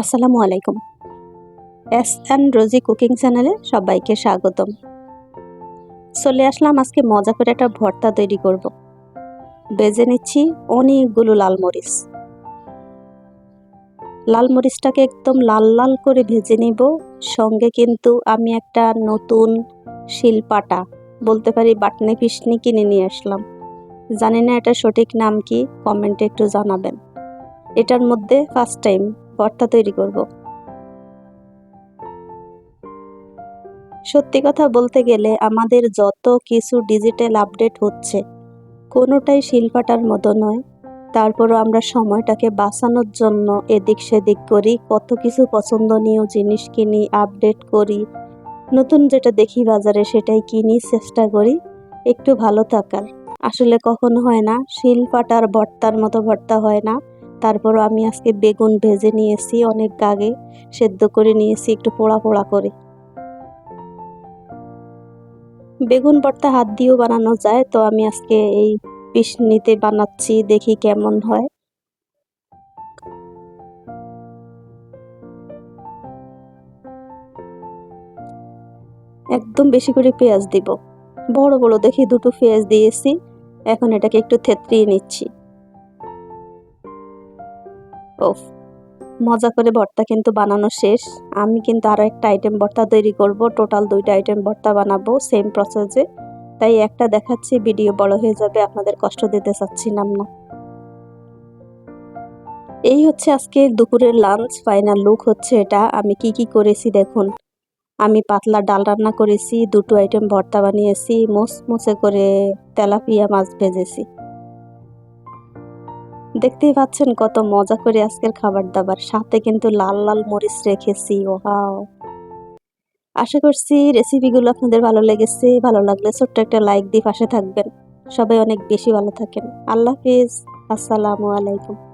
আসসালামু আলাইকুম। S an Rosie cooking চ্যানেলে সবাইকে স্বাগতম। চলে আসলাম আজকে মজা করে একটা ভর্তা তৈরি করব। বেজে নিচ্ছি অনেকগুলো লাল মরিচ। লাল মরিচটাকে একদম লাল লাল করে ভেজে নিব। সঙ্গে কিন্তু আমি একটা নতুন শিলপাটা, বলতে পারি বাটনে পিসনি কিনে নিয়ে আসলাম। জানি না এটা সঠিক নাম কি, কমেন্টে একটু জানাবেন। এটার মধ্যে ফার্স্ট টাইম ভর্তা তৈরি করব। সত্যি কথা বলতে গেলে আমাদের যত কিছু ডিজিটাল আপডেট হচ্ছে, কোনোটাই শিল্পাটার মতো নয়। তারপরও আমরা সময়টাকে বাঁচানোর জন্য এদিক সেদিক করি, কত কিছু পছন্দনীয় জিনিস কিনি আপডেট করি, নতুন যেটা দেখি বাজারে সেটাই কিনি, চেষ্টা করি, একটু ভালো থাকার। আসলে কখনো হয় না শিলপাটার ভর্তার মতো ভর্তা হয় না। তারপরও আমি আজকে বেগুন ভেজে নিয়েছি, অনেক আগে সেদ্ধ করে নিয়েছি একটু পোড়া পোড়া করে। বেগুন ভর্তা হাত দিয়েও বানানো যায়, তো আমি আজকে এই পিসনিতে বানাচ্ছি, দেখি কেমন হয়। একদম বেশি করে পেঁয়াজ দিব। বড় বড় দেখি দুটো পেঁয়াজ দিয়েছি, এখন এটাকে একটু থেতরিয়ে নিচ্ছি। ওফ, মজা করে ভর্তা কিন্তু বানানো শেষ। আমি কিন্তু আরও একটা আইটেম ভর্তা তৈরি করব টোটাল দুইটা আইটেম ভর্তা বানাবো সেম প্রসেসে তাই একটা দেখাচ্ছি ভিডিও বড় হয়ে যাবে, আপনাদের কষ্ট দিতে চাচ্ছিলাম না। এই হচ্ছে আজকে দুপুরের লাঞ্চ ফাইনাল লুক হচ্ছে এটা। আমি কি কি করেছি দেখুন। আমি পাতলা ডাল রান্না করেছি, দুটো আইটেম ভর্তা বানিয়েছি, মোসমোসে করে তেলাপিয়া মাছ ভেজেছি। দেখতেই পাচ্ছেন কত মজা করে আজকের খাবার দাবার সাথে কিন্তু লাল লাল মরিচ রেখেছি ওহাও আশা করছি রেসিপিগুলো আপনাদের ভালো লেগেছে। ভালো লাগলে ছোট্ট একটা লাইক দিয়ে পাশে থাকবেন। সবাই অনেক বেশি ভালো থাকেন। আল্লাহ হাফিজ। আসসালামু আলাইকুম।